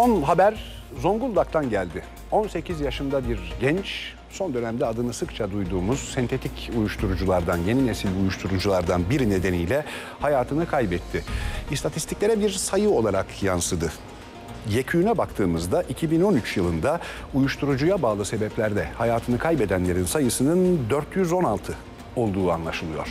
Son haber Zonguldak'tan geldi. 18 yaşında bir genç son dönemde adını sıkça duyduğumuz sentetik uyuşturuculardan, yeni nesil uyuşturuculardan biri nedeniyle hayatını kaybetti. İstatistiklere bir sayı olarak yansıdı. Yekûne baktığımızda 2013 yılında uyuşturucuya bağlı sebeplerde hayatını kaybedenlerin sayısının 416 olduğu anlaşılıyor.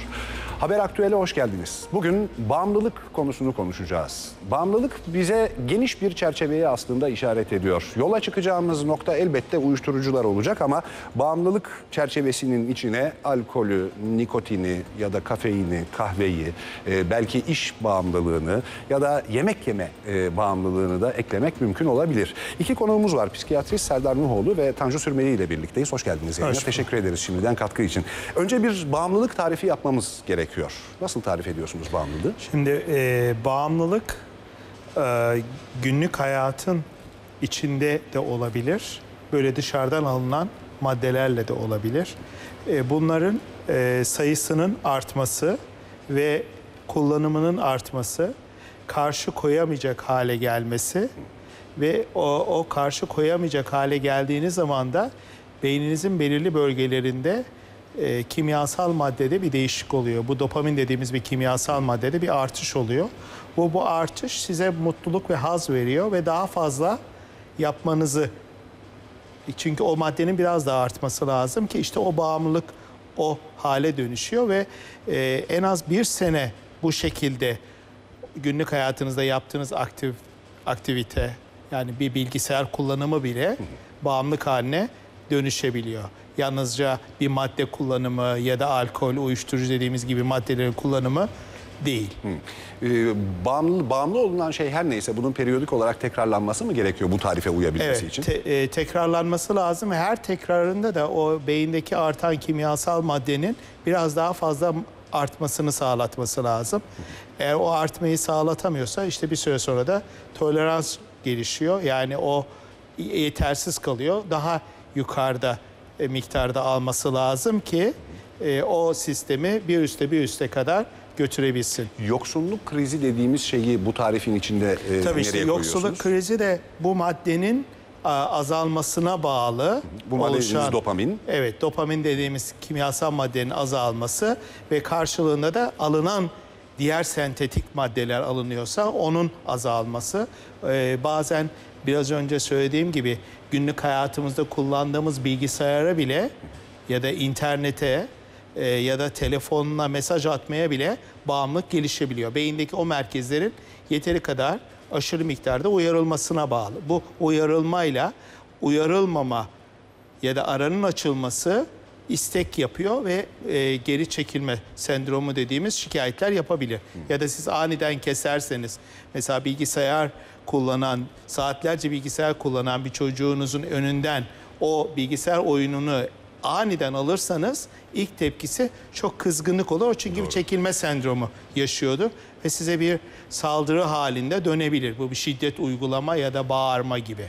Haber Aktüel'e hoş geldiniz. Bugün bağımlılık konusunu konuşacağız. Bağımlılık bize geniş bir çerçeveye aslında işaret ediyor. Yola çıkacağımız nokta elbette uyuşturucular olacak ama bağımlılık çerçevesinin içine alkolü, nikotini ya da kafeini, kahveyi, e, belki iş bağımlılığını ya da yemek yeme e, bağımlılığını da eklemek mümkün olabilir. İki konuğumuz var. Psikiyatrist Serdar Nuhoğlu ve Tanju Sürmeli ile birlikteyiz. Hoş geldiniz. Hoş. Teşekkür ederiz şimdiden katkı için. Önce bir bağımlılık tarifi yapmamız gerekiyor. Nasıl tarif ediyorsunuz bağımlılığı? Şimdi e, bağımlılık e, günlük hayatın içinde de olabilir. Böyle dışarıdan alınan maddelerle de olabilir. E, bunların e, sayısının artması ve kullanımının artması, karşı koyamayacak hale gelmesi ve o, o karşı koyamayacak hale geldiğiniz zaman da beyninizin belirli bölgelerinde e, kimyasal maddede bir değişik oluyor. Bu dopamin dediğimiz bir kimyasal maddede bir artış oluyor. Bu bu artış size mutluluk ve haz veriyor ve daha fazla yapmanızı çünkü o maddenin biraz daha artması lazım ki işte o bağımlılık o hale dönüşüyor ve e, en az bir sene bu şekilde günlük hayatınızda yaptığınız aktif aktivite yani bir bilgisayar kullanımı bile bağımlılık haline dönüşebiliyor. Yalnızca bir madde kullanımı ya da alkol, uyuşturucu dediğimiz gibi maddelerin kullanımı değil. Ee, bağımlı, bağımlı olunan şey her neyse bunun periyodik olarak tekrarlanması mı gerekiyor bu tarife uyabilmesi Evet, için? te- e, tekrarlanması lazım. Her tekrarında da o beyindeki artan kimyasal maddenin biraz daha fazla artmasını sağlatması lazım. Eğer o artmayı sağlatamıyorsa işte bir süre sonra da tolerans gelişiyor. Yani o yetersiz kalıyor. Daha yukarıda e, miktarda alması lazım ki e, o sistemi bir üste bir üste kadar götürebilsin. Yoksulluk krizi dediğimiz şeyi bu tarifin içinde e, Tabii işte yoksulluk krizi de bu maddenin a, azalmasına bağlı. Bu madde dediğimiz dopamin. Evet, dopamin dediğimiz kimyasal maddenin azalması ve karşılığında da alınan diğer sentetik maddeler alınıyorsa onun azalması. Ee, bazen biraz önce söylediğim gibi günlük hayatımızda kullandığımız bilgisayara bile ya da internete e, ya da telefonuna mesaj atmaya bile bağımlılık gelişebiliyor. Beyindeki o merkezlerin yeteri kadar aşırı miktarda uyarılmasına bağlı. Bu uyarılmayla uyarılmama ya da aranın açılması istek yapıyor ve e, geri çekilme sendromu dediğimiz şikayetler yapabilir. Ya da siz aniden keserseniz mesela bilgisayar kullanan, saatlerce bilgisayar kullanan bir çocuğunuzun önünden o bilgisayar oyununu aniden alırsanız ilk tepkisi çok kızgınlık olur. Çünkü bir çekilme sendromu yaşıyordu ve size bir saldırı halinde dönebilir. Bu bir şiddet uygulama ya da bağırma gibi.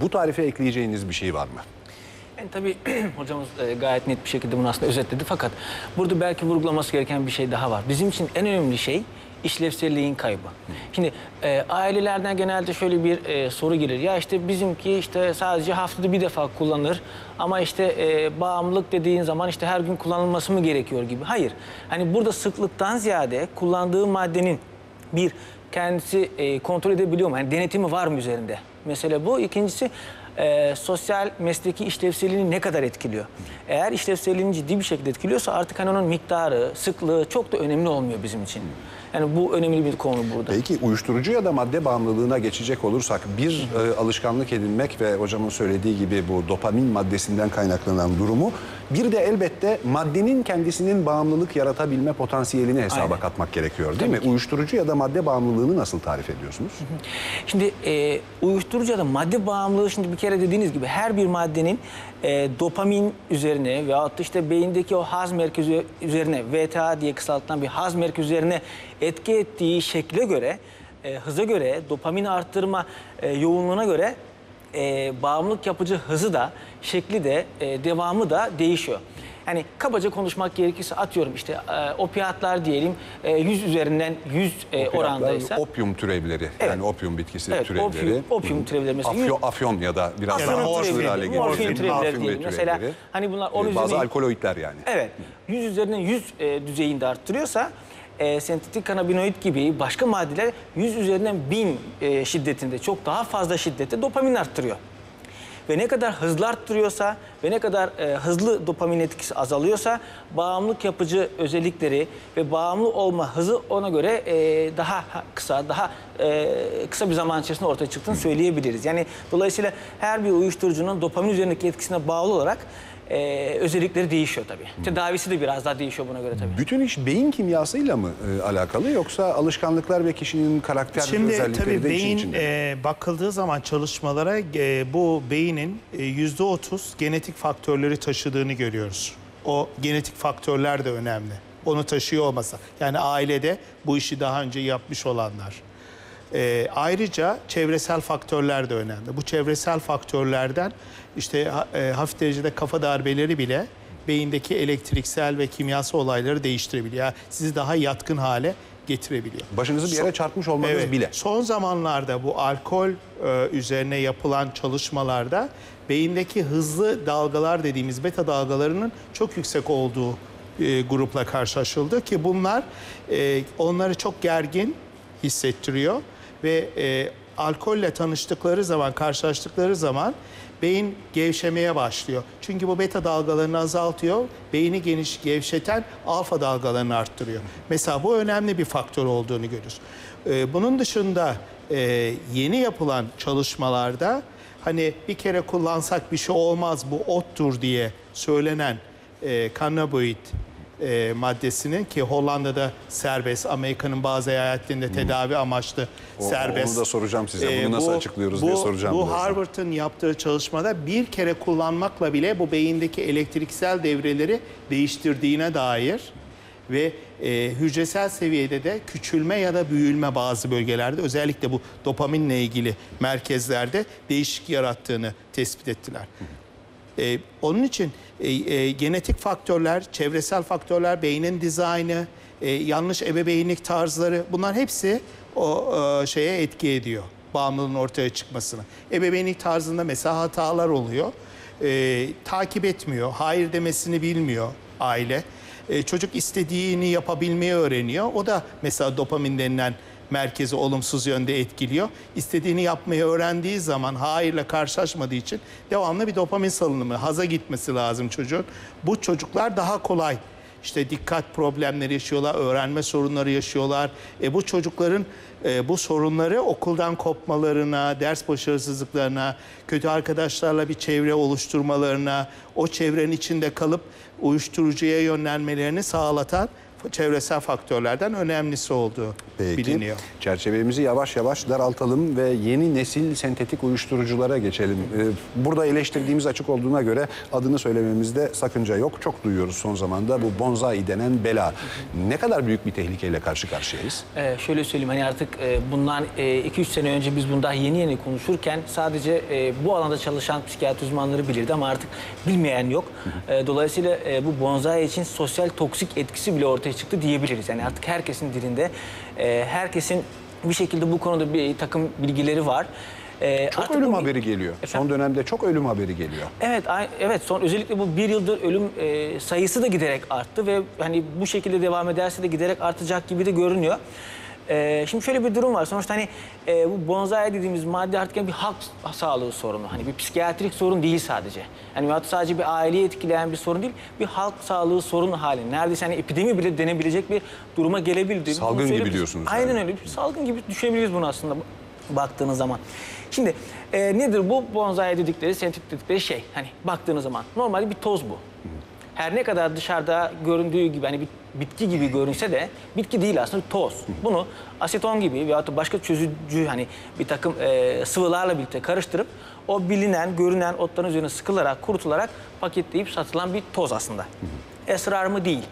Bu tarife ekleyeceğiniz bir şey var mı? Yani tabii hocamız e, gayet net bir şekilde bunu aslında özetledi. Fakat burada belki vurgulaması gereken bir şey daha var. Bizim için en önemli şey işlevselliğin kaybı. Şimdi e, ailelerden genelde şöyle bir e, soru gelir. Ya işte bizimki işte sadece haftada bir defa kullanılır ama işte e, bağımlılık dediğin zaman işte her gün kullanılması mı gerekiyor gibi. Hayır. Hani burada sıklıktan ziyade kullandığı maddenin bir kendisi e, kontrol edebiliyor mu? Yani denetimi var mı üzerinde? Mesele bu. İkincisi e, sosyal mesleki işlevselliğini ne kadar etkiliyor? Eğer işlevselliğini ciddi bir şekilde etkiliyorsa artık hani onun miktarı, sıklığı çok da önemli olmuyor bizim için. Yani bu önemli bir konu burada. Peki uyuşturucu ya da madde bağımlılığına geçecek olursak bir e, alışkanlık edinmek ve hocamın söylediği gibi bu dopamin maddesinden kaynaklanan durumu bir de elbette maddenin kendisinin bağımlılık yaratabilme potansiyelini hesaba Aynen. katmak gerekiyor değil mi? Uyuşturucu ya da madde bağımlılığını nasıl tarif ediyorsunuz? Şimdi e, uyuşturucu ya da madde bağımlılığı şimdi bir kere dediğiniz gibi her bir maddenin e, dopamin üzerine veyahut da işte beyindeki o haz merkezi üzerine VTA diye kısaltılan bir haz merkezi üzerine etki ettiği şekle göre, e, hıza göre, dopamin arttırma e, yoğunluğuna göre e, bağımlılık yapıcı hızı da, şekli de, e, devamı da değişiyor. Yani kabaca konuşmak gerekirse atıyorum işte e, opiatlar diyelim e, 100 üzerinden 100 e, orandaysa. Opium türevleri. Yani opium bitkisi Evet, türevleri. opium- opium türevleri mesela. Afyon, afyon ya da biraz Afyonun daha türevleri, hoşgörü hale morfin türevleri Morfin diyelim. Mesela hani bunlar Ee, Bazı üzerinden- alkaloidler yani. Evet. 100 üzerinden 100 e, düzeyinde arttırıyorsa e, sentetik kanabinoid gibi başka maddeler 100 üzerinden 1000 e, şiddetinde çok daha fazla şiddette dopamin arttırıyor. Ve ne kadar hızlı arttırıyorsa ve ne kadar e, hızlı dopamin etkisi azalıyorsa bağımlılık yapıcı özellikleri ve bağımlı olma hızı ona göre e, daha ha- kısa, daha e, kısa bir zaman içerisinde ortaya çıktığını söyleyebiliriz. Yani dolayısıyla her bir uyuşturucunun dopamin üzerindeki etkisine bağlı olarak e, özellikleri değişiyor tabii. Tedavisi de biraz daha değişiyor buna göre tabii. Bütün iş beyin kimyasıyla mı e, alakalı yoksa alışkanlıklar ve kişinin karakter Şimdi özellikleri tabii de işin beyin içinde? mi? e, bakıldığı zaman çalışmalara e, bu beynin e, yüzde otuz genetik faktörleri taşıdığını görüyoruz. O genetik faktörler de önemli. Onu taşıyor olmasa. Yani ailede bu işi daha önce yapmış olanlar. E, ayrıca çevresel faktörler de önemli. Bu çevresel faktörlerden işte e, hafif derecede kafa darbeleri bile beyindeki elektriksel ve kimyasal olayları değiştirebiliyor. Yani sizi daha yatkın hale getirebiliyor. Başınızı bir yere çarpmış olmanız Evet. bile. Son zamanlarda bu alkol e, üzerine yapılan çalışmalarda beyindeki hızlı dalgalar dediğimiz beta dalgalarının çok yüksek olduğu e, grupla karşılaşıldı ki bunlar e, onları çok gergin hissettiriyor ve e, alkolle tanıştıkları zaman, karşılaştıkları zaman beyin gevşemeye başlıyor. Çünkü bu beta dalgalarını azaltıyor, beyni geniş gevşeten alfa dalgalarını arttırıyor. Mesela bu önemli bir faktör olduğunu görüyoruz. Ee, bunun dışında e, yeni yapılan çalışmalarda hani bir kere kullansak bir şey olmaz bu ottur diye söylenen e, cannabinoid e, maddesinin ki Hollanda'da serbest, Amerika'nın bazı eyaletlerinde tedavi amaçlı O- serbest. onu da soracağım size. Bunu Ee, nasıl açıklıyoruz bu, diye soracağım Bu birazdan. Harvard'ın yaptığı çalışmada bir kere kullanmakla bile bu beyindeki elektriksel devreleri değiştirdiğine dair ve e, hücresel seviyede de küçülme ya da büyülme bazı bölgelerde özellikle bu dopaminle ilgili merkezlerde değişik yarattığını tespit ettiler. Ee, onun için e, e, genetik faktörler, çevresel faktörler, beynin dizaynı, e, yanlış ebeveynlik tarzları bunlar hepsi o e, şeye etki ediyor bağımlılığın ortaya çıkmasına. Ebeveynlik tarzında mesela hatalar oluyor. E, takip etmiyor, hayır demesini bilmiyor aile. E, çocuk istediğini yapabilmeyi öğreniyor. O da mesela dopamin denilen merkezi olumsuz yönde etkiliyor. İstediğini yapmayı öğrendiği zaman hayırla karşılaşmadığı için devamlı bir dopamin salınımı, haza gitmesi lazım çocuğun. Bu çocuklar daha kolay işte dikkat problemleri yaşıyorlar, öğrenme sorunları yaşıyorlar. E bu çocukların e, bu sorunları okuldan kopmalarına, ders başarısızlıklarına, kötü arkadaşlarla bir çevre oluşturmalarına, o çevrenin içinde kalıp uyuşturucuya yönlenmelerini sağlatan çevresel faktörlerden önemlisi olduğu Peki. biliniyor. Çerçevemizi yavaş yavaş daraltalım ve yeni nesil sentetik uyuşturuculara geçelim. Ee, Burada eleştirdiğimiz açık olduğuna göre adını söylememizde sakınca yok. Çok duyuyoruz son zamanda bu bonzai denen bela. Ne kadar büyük bir tehlikeyle karşı karşıyayız? Ee, şöyle söyleyeyim hani artık e, bundan 2-3 sene önce biz bunu daha yeni yeni konuşurken sadece e, bu alanda çalışan psikiyatri uzmanları bilirdi ama artık bilmeyen yok. E, dolayısıyla e, bu bonsai için sosyal toksik etkisi bile ortaya çıktı diyebiliriz. Yani artık herkesin dilinde, e, herkesin bir şekilde bu konuda bir takım bilgileri var. E, Çok ölüm bu- haberi geliyor. Son Efendim? dönemde çok ölüm haberi geliyor. Evet, evet. Son özellikle bu bir yıldır ölüm e, sayısı da giderek arttı ve hani bu şekilde devam ederse de giderek artacak gibi de görünüyor. E, şimdi şöyle bir durum var. Sonuçta hani e, bu bonsai dediğimiz madde artık bir halk sağlığı sorunu. Hani bir psikiyatrik sorun değil sadece. Yani hatta sadece bir aileyi etkileyen bir sorun değil, bir halk sağlığı sorunu hali. Neredeyse hani epidemi bile denebilecek bir duruma gelebildi. Salgın gibi diyorsunuz Aynen yani. öyle. Bir salgın gibi düşünebiliriz bunu aslında baktığınız zaman. Şimdi e, nedir bu bonsai dedikleri, sentetik dedikleri şey? Hani baktığınız zaman normalde bir toz bu. Her ne kadar dışarıda göründüğü gibi hani bir bitki gibi görünse de bitki değil aslında toz. Bunu aseton gibi veyahut da başka çözücü hani bir takım e, sıvılarla birlikte karıştırıp o bilinen, görünen otların üzerine sıkılarak, kurutularak paketleyip satılan bir toz aslında. Esrar mı değil.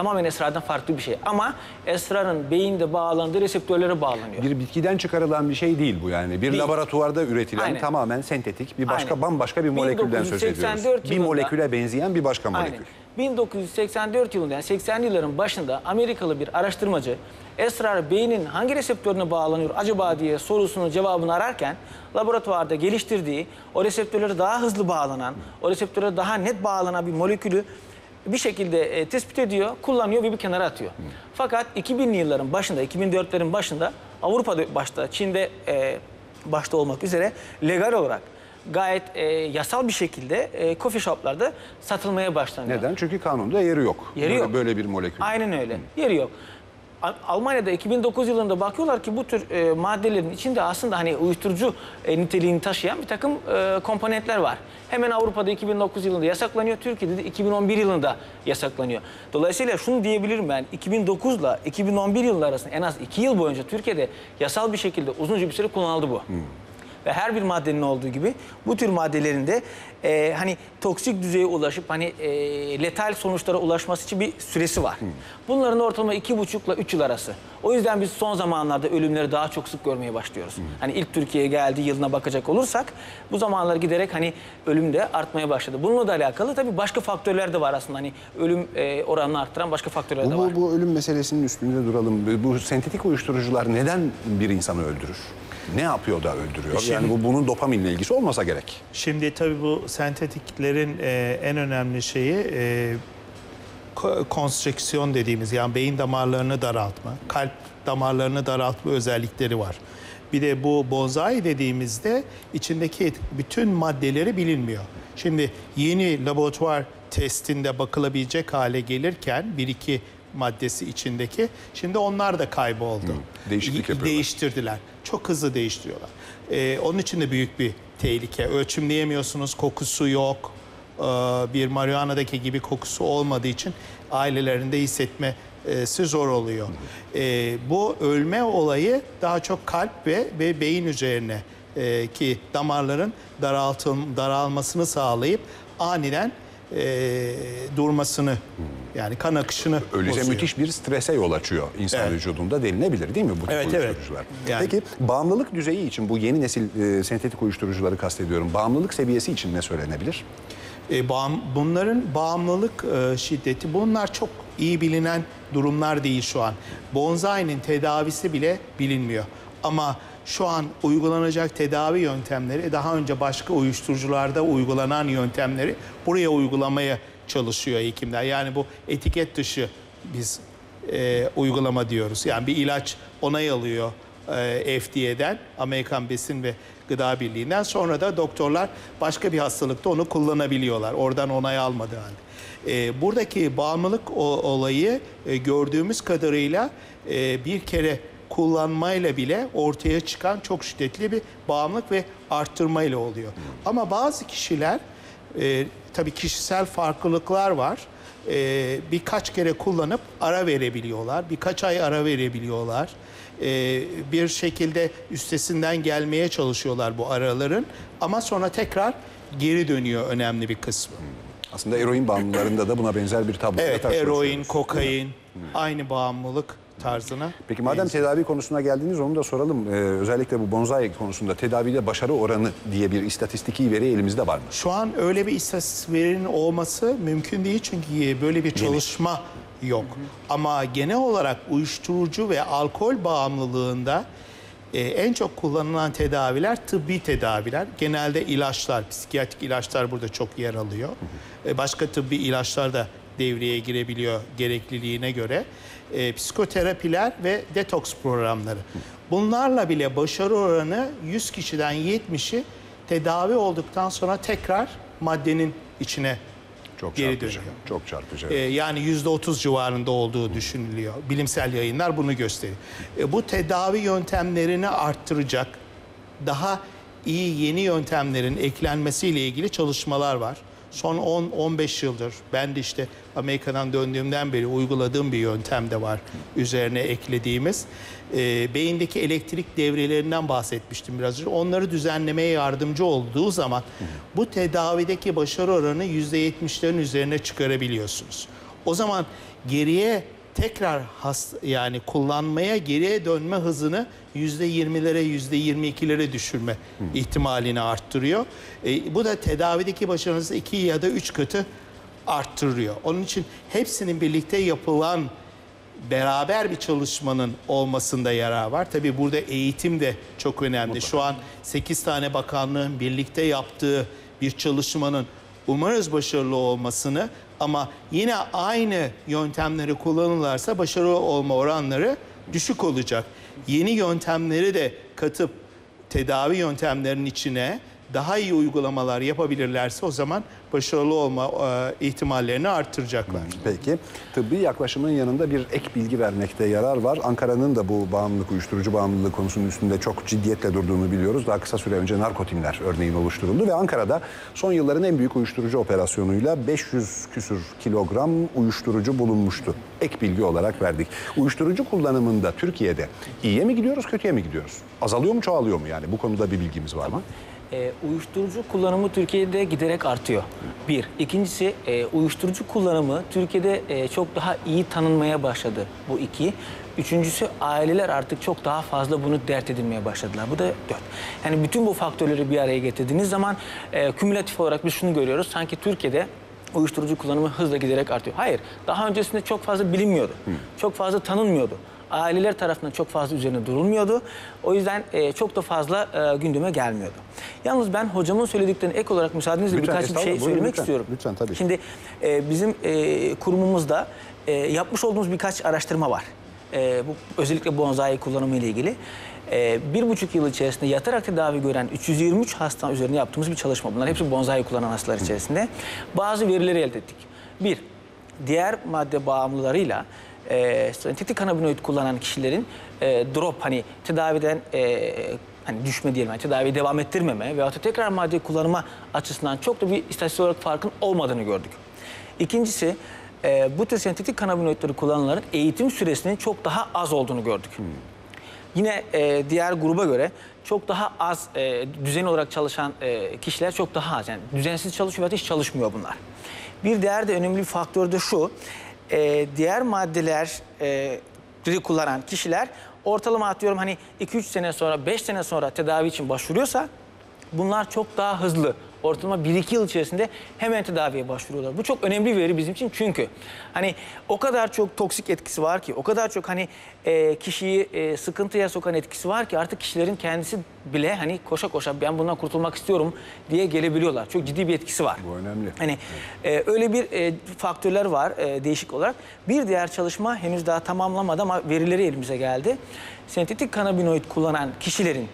Tamamen esrardan farklı bir şey. Ama esrarın beyinde bağlandığı reseptörlere bağlanıyor. Bir bitkiden çıkarılan bir şey değil bu yani. Bir Değil. laboratuvarda üretilen Aynen. tamamen sentetik bir başka Aynen. bambaşka bir molekülden söz ediyoruz. 1984 Bir yılında- moleküle benzeyen bir başka molekül. Aynen. 1984 yılında yani 80'li yılların başında Amerikalı bir araştırmacı esrar beynin hangi reseptörüne bağlanıyor acaba diye sorusunun cevabını ararken laboratuvarda geliştirdiği o reseptörlere daha hızlı bağlanan, o reseptörlere daha net bağlanan bir molekülü bir şekilde e, tespit ediyor, kullanıyor ve bir kenara atıyor. Fakat 2000'li yılların başında, 2004'lerin başında Avrupa'da başta, Çin'de e, başta olmak üzere legal olarak gayet e, yasal bir şekilde e, coffee shoplarda satılmaya başlanıyor. Neden? Çünkü kanunda yeri yok. Yeri böyle, yok. Böyle bir molekül. Aynen öyle. Yeri yok. Almanya'da 2009 yılında bakıyorlar ki bu tür e, maddelerin içinde aslında hani uyuşturucu e, niteliğini taşıyan bir takım e, komponentler var. Hemen Avrupa'da 2009 yılında yasaklanıyor, Türkiye'de de 2011 yılında yasaklanıyor. Dolayısıyla şunu diyebilirim ben, 2009 ile 2011 yılları arasında en az 2 yıl boyunca Türkiye'de yasal bir şekilde uzunca bir süre kullanıldı bu. Ve her bir maddenin olduğu gibi bu tür maddelerin de e, hani toksik düzeye ulaşıp hani e, letal sonuçlara ulaşması için bir süresi var. Bunların ortalama iki buçukla üç yıl arası. O yüzden biz son zamanlarda ölümleri daha çok sık görmeye başlıyoruz. Hani ilk Türkiye'ye geldiği yılına bakacak olursak bu zamanlar giderek hani ölüm de artmaya başladı. Bununla da alakalı tabii başka faktörler de var aslında. Hani ölüm e, oranını arttıran başka faktörler de var. bu, bu ölüm meselesinin üstünde duralım. Bu sentetik uyuşturucular neden bir insanı öldürür? Ne yapıyor da öldürüyor? Şimdi- yani bu bunun dopaminle ilgisi olmasa gerek. Şimdi tabii bu sentetiklerin e, en önemli şeyi e, ko- konstrüksiyon dediğimiz yani beyin damarlarını daraltma, kalp damarlarını daraltma özellikleri var. Bir de bu bonsai dediğimizde içindeki bütün maddeleri bilinmiyor. Şimdi yeni laboratuvar testinde bakılabilecek hale gelirken bir iki maddesi içindeki şimdi onlar da kayboldu. Değişiklik Y- yapıyorlar. Değiştirdiler. Çok hızlı değiştiriyorlar. Ee, onun için de büyük bir tehlike. Ölçümleyemiyorsunuz, kokusu yok. Ee, bir marihuana'daki gibi kokusu olmadığı için ailelerinde hissetmesi zor oluyor. Ee, bu ölme olayı daha çok kalp ve, ve beyin üzerine e, ki damarların daraltım, daralmasını sağlayıp aniden e, durmasını yani kan akışını Öyleyse bozuyor. müthiş bir strese yol açıyor insan Evet. vücudunda denilebilir değil mi bu tip Evet, evet. uyuşturucular? Yani- Peki bağımlılık düzeyi için bu yeni nesil e, sentetik uyuşturucuları kastediyorum. Bağımlılık seviyesi için ne söylenebilir? E, bağım- bunların bağımlılık e, şiddeti bunlar çok iyi bilinen durumlar değil şu an. Bonsai'nin tedavisi bile bilinmiyor. Ama şu an uygulanacak tedavi yöntemleri daha önce başka uyuşturucularda uygulanan yöntemleri buraya uygulamaya çalışıyor hekimler. Yani bu etiket dışı biz e, uygulama diyoruz. Yani bir ilaç onay alıyor e, FDA'den, Amerikan Besin ve Gıda Birliği'nden. Sonra da doktorlar başka bir hastalıkta onu kullanabiliyorlar. Oradan onay almadığı halde. E, buradaki bağımlılık olayı e, gördüğümüz kadarıyla e, bir kere kullanmayla bile ortaya çıkan çok şiddetli bir bağımlılık ve arttırmayla oluyor. Ama bazı kişiler e, tabii kişisel farklılıklar var. E, birkaç kere kullanıp ara verebiliyorlar. Birkaç ay ara verebiliyorlar. E, bir şekilde üstesinden gelmeye çalışıyorlar bu araların. Ama sonra tekrar geri dönüyor önemli bir kısmı. Aslında eroin bağımlılarında da buna benzer bir tablo. Evet, eroin, kokain, aynı bağımlılık tarzına. Peki madem tedavi konusuna geldiniz onu da soralım. Ee, özellikle bu bonsai konusunda tedavide başarı oranı diye bir istatistiki veri elimizde var mı? Şu an öyle bir istatistik verinin olması mümkün değil çünkü böyle bir çalışma yok. Ama genel olarak uyuşturucu ve alkol bağımlılığında e, en çok kullanılan tedaviler tıbbi tedaviler. Genelde ilaçlar, psikiyatrik ilaçlar burada çok yer alıyor. E, başka tıbbi ilaçlar da devreye girebiliyor gerekliliğine göre. E, psikoterapiler ve detoks programları. Bunlarla bile başarı oranı 100 kişiden 70'i tedavi olduktan sonra tekrar maddenin içine Çok Geri çarpıcı. dönüyor. Çok çarpıcı. e, yani %30 civarında olduğu düşünülüyor. Bilimsel yayınlar bunu gösteriyor. E, bu tedavi yöntemlerini arttıracak daha iyi yeni yöntemlerin eklenmesiyle ilgili çalışmalar var. Son 10-15 yıldır ben de işte Amerika'dan döndüğümden beri uyguladığım bir yöntem de var üzerine eklediğimiz. E, beyindeki elektrik devrelerinden bahsetmiştim biraz önce. Onları düzenlemeye yardımcı olduğu zaman bu tedavideki başarı oranı %70'lerin üzerine çıkarabiliyorsunuz. O zaman geriye tekrar has, yani kullanmaya geriye dönme hızını %20'lere %22'lere düşürme ihtimalini arttırıyor. E, bu da tedavideki başarınızı iki ya da üç katı arttırıyor. Onun için hepsinin birlikte yapılan beraber bir çalışmanın olmasında yarar var. Tabii burada eğitim de çok önemli. Şu an 8 tane bakanlığın birlikte yaptığı bir çalışmanın umarız başarılı olmasını ama yine aynı yöntemleri kullanırlarsa başarılı olma oranları düşük olacak. Yeni yöntemleri de katıp tedavi yöntemlerinin içine daha iyi uygulamalar yapabilirlerse o zaman başarılı olma e, ihtimallerini arttıracaklar. Peki tıbbi yaklaşımın yanında bir ek bilgi vermekte yarar var. Ankara'nın da bu bağımlılık, uyuşturucu bağımlılığı konusunun üstünde çok ciddiyetle durduğunu biliyoruz. Daha kısa süre önce narkotimler örneğin oluşturuldu ve Ankara'da son yılların en büyük uyuşturucu operasyonuyla 500 küsür kilogram uyuşturucu bulunmuştu. Ek bilgi olarak verdik. Uyuşturucu kullanımında Türkiye'de iyiye mi gidiyoruz, kötüye mi gidiyoruz? Azalıyor mu, çoğalıyor mu yani? Bu konuda bir bilgimiz var mı? E, uyuşturucu kullanımı Türkiye'de giderek artıyor. Bir. İkincisi e, uyuşturucu kullanımı Türkiye'de e, çok daha iyi tanınmaya başladı. Bu iki. Üçüncüsü aileler artık çok daha fazla bunu dert edinmeye başladılar. Bu da dört. Yani bütün bu faktörleri bir araya getirdiğiniz zaman e, kümülatif olarak biz şunu görüyoruz. Sanki Türkiye'de uyuşturucu kullanımı hızla giderek artıyor. Hayır. Daha öncesinde çok fazla bilinmiyordu. Çok fazla tanınmıyordu aileler tarafından çok fazla üzerine durulmuyordu. O yüzden e, çok da fazla e, gündeme gelmiyordu. Yalnız ben hocamın söylediklerine ek olarak müsaadenizle Lütfen, birkaç bir şey. Buyurun, söylemek lütfen. istiyorum. Lütfen, tabii. Şimdi e, bizim e, kurumumuzda e, yapmış olduğumuz birkaç araştırma var. E, bu özellikle bonsai kullanımı ile ilgili. E, bir buçuk yıl içerisinde yatarak tedavi gören 323 hasta üzerine yaptığımız bir çalışma. Bunlar hepsi bonsai kullanan hastalar içerisinde. Bazı verileri elde ettik. Bir, diğer madde bağımlılarıyla e, sentetik kanabinoid kullanan kişilerin e, drop hani tedaviden e, hani düşme diyelim yani tedaviyi devam ettirmeme veyahut da tekrar madde kullanıma açısından çok da bir istatistik olarak farkın olmadığını gördük. İkincisi e, bu tür sentetik kanabinoidleri kullananların eğitim süresinin çok daha az olduğunu gördük. Yine e, diğer gruba göre çok daha az e, düzenli olarak çalışan e, kişiler çok daha az. Yani düzensiz çalışıyor veya hiç çalışmıyor bunlar. Bir diğer de önemli bir faktör de şu. E, diğer maddeleri kullanan kişiler ortalama atıyorum hani 2-3 sene sonra 5 sene sonra tedavi için başvuruyorsa bunlar çok daha hızlı. Ortalama 1-2 yıl içerisinde hemen tedaviye başvuruyorlar. Bu çok önemli bir veri bizim için çünkü hani o kadar çok toksik etkisi var ki, o kadar çok hani e, kişiyi e, sıkıntıya sokan etkisi var ki artık kişilerin kendisi bile hani koşa koşa ben bundan kurtulmak istiyorum diye gelebiliyorlar. Çok ciddi bir etkisi var. Bu önemli. Hani e, öyle bir e, faktörler var e, değişik olarak. Bir diğer çalışma henüz daha tamamlamadı ama verileri elimize geldi. Sentetik kanabinoid kullanan kişilerin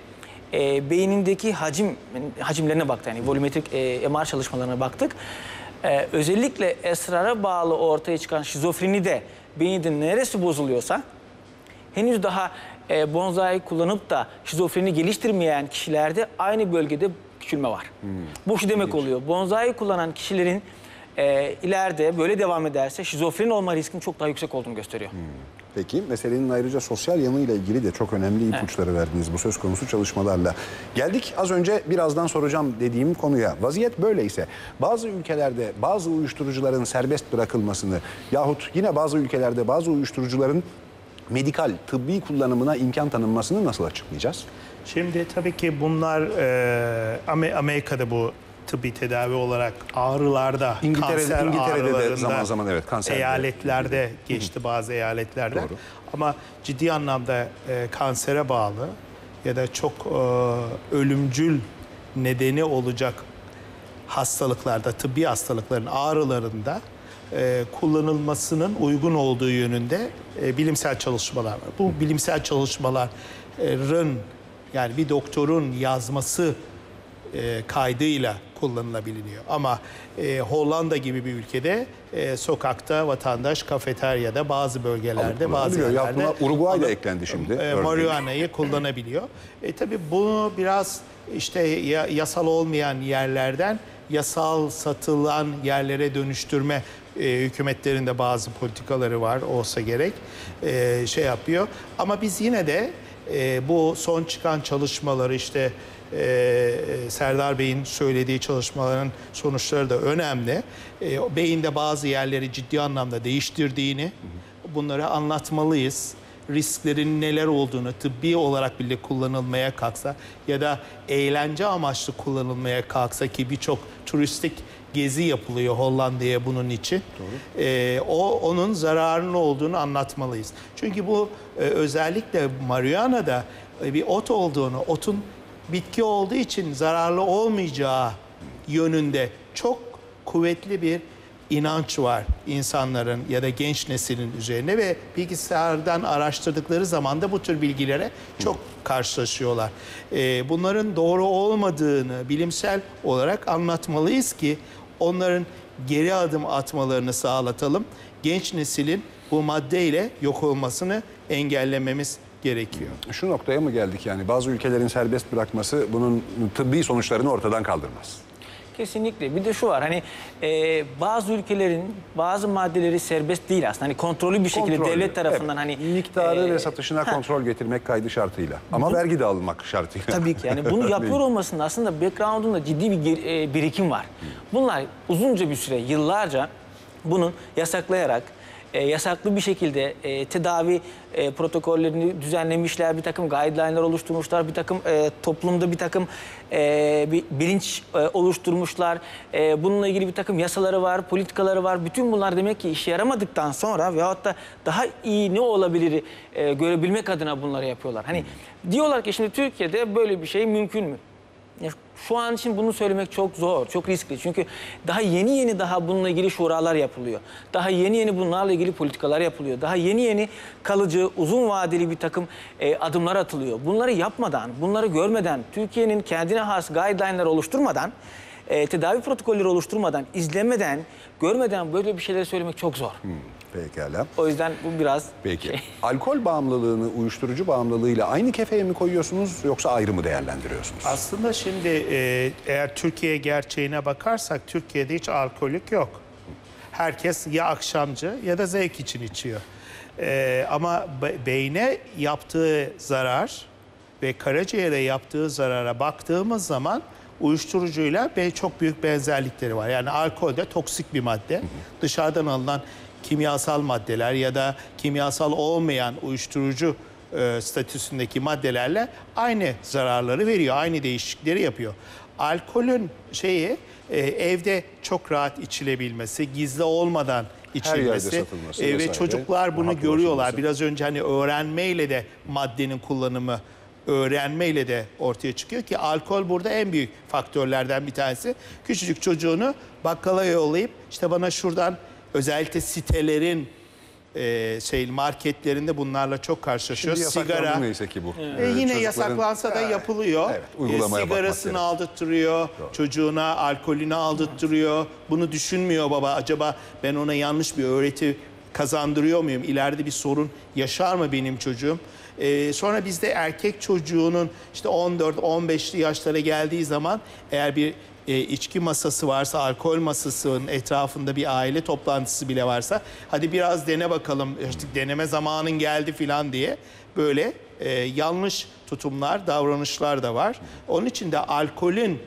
e, beynindeki hacim hacimlerine baktık. Yani volümetrik e, MR çalışmalarına baktık. E, özellikle esrara bağlı ortaya çıkan şizofreni de beynin neresi bozuluyorsa henüz daha e, bonsai kullanıp da şizofreni geliştirmeyen kişilerde aynı bölgede küçülme var. Bu şu demek oluyor. Bonsai kullanan kişilerin e, ileride böyle devam ederse şizofren olma riskinin çok daha yüksek olduğunu gösteriyor. Peki meselenin ayrıca sosyal yanıyla ilgili de çok önemli ipuçları verdiniz bu söz konusu çalışmalarla. Geldik az önce birazdan soracağım dediğim konuya. Vaziyet böyleyse bazı ülkelerde bazı uyuşturucuların serbest bırakılmasını yahut yine bazı ülkelerde bazı uyuşturucuların medikal, tıbbi kullanımına imkan tanınmasını nasıl açıklayacağız? Şimdi tabii ki bunlar e, Amer- Amerika'da bu tıbbi tedavi olarak ağrılarda, İngiltere'de- kanser İngiltere'de de ağrılarında, zaman zaman evet, kanserde. eyaletlerde geçti bazı eyaletlerde. Doğru. Ama ciddi anlamda e, kansere bağlı ya da çok e, ölümcül nedeni olacak hastalıklarda, tıbbi hastalıkların ağrılarında e, kullanılmasının uygun olduğu yönünde e, bilimsel çalışmalar var. Bu bilimsel çalışmaların yani bir doktorun yazması e, kaydıyla kullanılabiliyor. Ama e, Hollanda gibi bir ülkede e, sokakta vatandaş kafeteryada bazı bölgelerde bazı. Ya yerlerde buna Uruguay da alıp, eklendi şimdi, E, marihuana'yı kullanabiliyor. E, tabii bunu biraz işte ya- yasal olmayan yerlerden yasal satılan yerlere dönüştürme e, hükümetlerin de bazı politikaları var olsa gerek e, şey yapıyor. Ama biz yine de e, bu son çıkan çalışmaları işte e, Serdar Bey'in söylediği çalışmaların sonuçları da önemli. E, beyinde bazı yerleri ciddi anlamda değiştirdiğini bunları anlatmalıyız. Risklerin neler olduğunu tıbbi olarak bile kullanılmaya kalksa ya da eğlence amaçlı kullanılmaya kalksa ki birçok turistik gezi yapılıyor Hollanda'ya bunun için. E, o onun zararının olduğunu anlatmalıyız. Çünkü bu e, özellikle marihuana'da e, bir ot olduğunu, otun bitki olduğu için zararlı olmayacağı yönünde çok kuvvetli bir inanç var insanların ya da genç neslin üzerine ve bilgisayardan araştırdıkları zaman da bu tür bilgilere çok karşılaşıyorlar. Ee, bunların doğru olmadığını bilimsel olarak anlatmalıyız ki onların geri adım atmalarını sağlatalım. Genç neslin bu maddeyle yok olmasını engellememiz gerekiyor. Şu noktaya mı geldik yani bazı ülkelerin serbest bırakması bunun tıbbi sonuçlarını ortadan kaldırmaz. Kesinlikle. Bir de şu var hani e, bazı ülkelerin bazı maddeleri serbest değil aslında. Hani kontrollü bir şekilde Kontrollü, devlet tarafından evet. hani miktarı e, ve satışına kontrol getirmek kaydı şartıyla. Ama vergi de alınmak şartıyla. Tabii ki yani bunu yapıyor olmasının aslında background'unda ciddi bir e, birikim var. Bunlar uzunca bir süre, yıllarca bunun yasaklayarak, e, yasaklı bir şekilde e, tedavi e, protokollerini düzenlemişler, bir takım guideline'lar oluşturmuşlar, bir takım e, toplumda bir takım e, bir bilinç e, oluşturmuşlar. E, bununla ilgili bir takım yasaları var, politikaları var. Bütün bunlar demek ki işe yaramadıktan sonra veyahut da daha iyi ne olabilir e, görebilmek adına bunları yapıyorlar. Hani diyorlar ki şimdi Türkiye'de böyle bir şey mümkün mü? Şu an için bunu söylemek çok zor, çok riskli. Çünkü daha yeni yeni daha bununla ilgili şuralar yapılıyor. Daha yeni yeni bunlarla ilgili politikalar yapılıyor. Daha yeni yeni kalıcı, uzun vadeli bir takım e, adımlar atılıyor. Bunları yapmadan, bunları görmeden, Türkiye'nin kendine has guideline'lar oluşturmadan, e, tedavi protokolleri oluşturmadan, izlemeden, görmeden böyle bir şeyleri söylemek çok zor. Pekala. O yüzden bu biraz Peki. şey. Alkol bağımlılığını uyuşturucu bağımlılığıyla aynı kefeye mi koyuyorsunuz yoksa ayrı mı değerlendiriyorsunuz? Aslında şimdi e, eğer Türkiye gerçeğine bakarsak Türkiye'de hiç alkolik yok. Herkes ya akşamcı ya da zevk için içiyor. E, ama be- beyne yaptığı zarar ve karaciğere yaptığı zarara baktığımız zaman uyuşturucuyla çok büyük benzerlikleri var. Yani alkol de toksik bir madde. Dışarıdan alınan kimyasal maddeler ya da kimyasal olmayan uyuşturucu e, statüsündeki maddelerle aynı zararları veriyor, aynı değişiklikleri yapıyor. Alkolün şeyi e, evde çok rahat içilebilmesi, gizli olmadan içilmesi e, ve çocuklar bunu görüyorlar. ulaşılması. Biraz önce hani öğrenmeyle de maddenin kullanımı öğrenmeyle de ortaya çıkıyor ki alkol burada en büyük faktörlerden bir tanesi. Küçücük çocuğunu bakkala yollayıp işte bana şuradan özellikle sitelerin e, şey marketlerinde bunlarla çok karşılaşıyoruz. Şimdi Sigara neyse ki bu. e, Ee, yine çocukların- yasaklansa da yapılıyor. Evet, uygulamaya E, sigarasını gerek. aldırttırıyor, çocuğuna alkolünü aldırttırıyor. Bunu düşünmüyor baba. Acaba ben ona yanlış bir öğreti kazandırıyor muyum? İleride bir sorun yaşar mı benim çocuğum? E, sonra bizde erkek çocuğunun işte 14-15'li yaşlara geldiği zaman eğer bir e, içki masası varsa, alkol masasının etrafında bir aile toplantısı bile varsa hadi biraz dene bakalım işte deneme zamanın geldi filan diye böyle e, yanlış tutumlar, davranışlar da var. Onun için de alkolün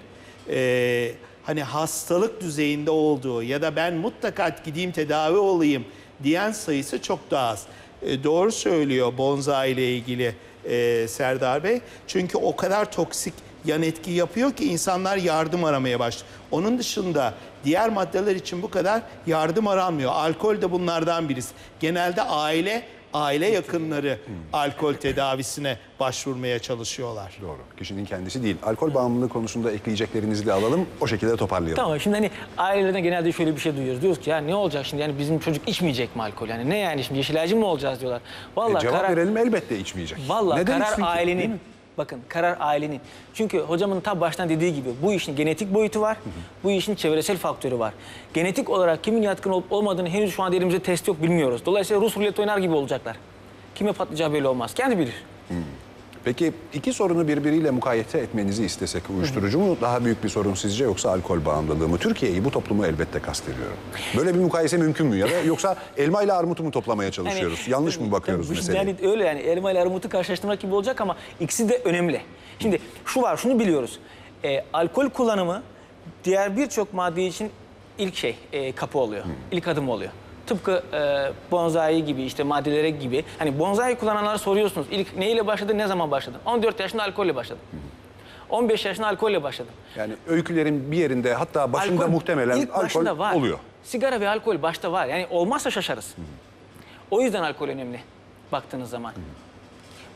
e, hani hastalık düzeyinde olduğu ya da ben mutlaka gideyim tedavi olayım diyen sayısı çok daha az. E, doğru söylüyor bonsai ile ilgili e, Serdar Bey. Çünkü o kadar toksik yan etki yapıyor ki insanlar yardım aramaya başlıyor. Onun dışında diğer maddeler için bu kadar yardım aranmıyor. Alkol de bunlardan birisi. Genelde aile aile yakınları alkol tedavisine başvurmaya çalışıyorlar. Doğru. Kişinin kendisi değil. Alkol bağımlılığı konusunda ekleyeceklerinizi de alalım. O şekilde toparlayalım. Tamam şimdi hani ailelerden genelde şöyle bir şey duyuyoruz. Diyoruz ki ya ne olacak şimdi yani bizim çocuk içmeyecek mi alkol? Yani ne yani şimdi yeşilaycı mı olacağız diyorlar. E, Vallahi cevap karar, verelim elbette içmeyecek. vallahi Neden karar ailenin. Bakın karar ailenin. Çünkü hocamın tam baştan dediği gibi bu işin genetik boyutu var. Bu işin çevresel faktörü var. Genetik olarak kimin yatkın olup olmadığını henüz şu anda elimizde test yok bilmiyoruz. Dolayısıyla Rus rulet oynar gibi olacaklar. Kime patlayacağı belli olmaz. Kendi bilir. Peki iki sorunu birbiriyle mukayete etmenizi istesek uyuşturucu mu daha büyük bir sorun sizce yoksa alkol bağımlılığı mı? Türkiye'yi bu toplumu elbette kastediyorum. Böyle bir mukayese mümkün mü ya da yoksa elma ile armutu mu toplamaya çalışıyoruz? Yanlış mı bakıyoruz meseleye? Yani öyle yani elma ile armutu karşılaştırmak gibi olacak ama ikisi de önemli. Şimdi şu var şunu biliyoruz. Ee, alkol kullanımı diğer birçok madde için ilk şey e, kapı oluyor. İlk adım oluyor. Tıpkı e, bonsai gibi işte maddelere gibi. Hani bonsai kullananlara soruyorsunuz. İlk neyle başladı, ne zaman başladı? 14 yaşında alkolle başladım. 15 yaşında alkolle başladım. Yani öykülerin bir yerinde hatta başında Alkol muhtemelen ilk alkol var. oluyor. Sigara ve alkol başta var. Yani olmazsa şaşarız. O yüzden alkol önemli baktığınız zaman.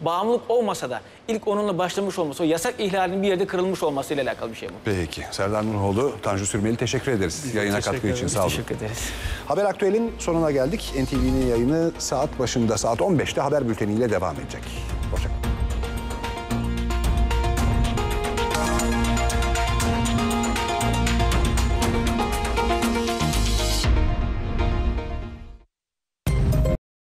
Bağımlılık olmasa da ilk onunla başlamış olması, o yasak ihlalinin bir yerde kırılmış olmasıyla alakalı bir şey bu. Peki. Serdar Nurhoğlu, Tanju Sürmeli teşekkür ederiz yayına teşekkür katkı için. Sağ olun. Teşekkür ederiz. Haber Aktüel'in sonuna geldik. NTV'nin yayını saat başında saat 15'te haber bülteniyle devam edecek.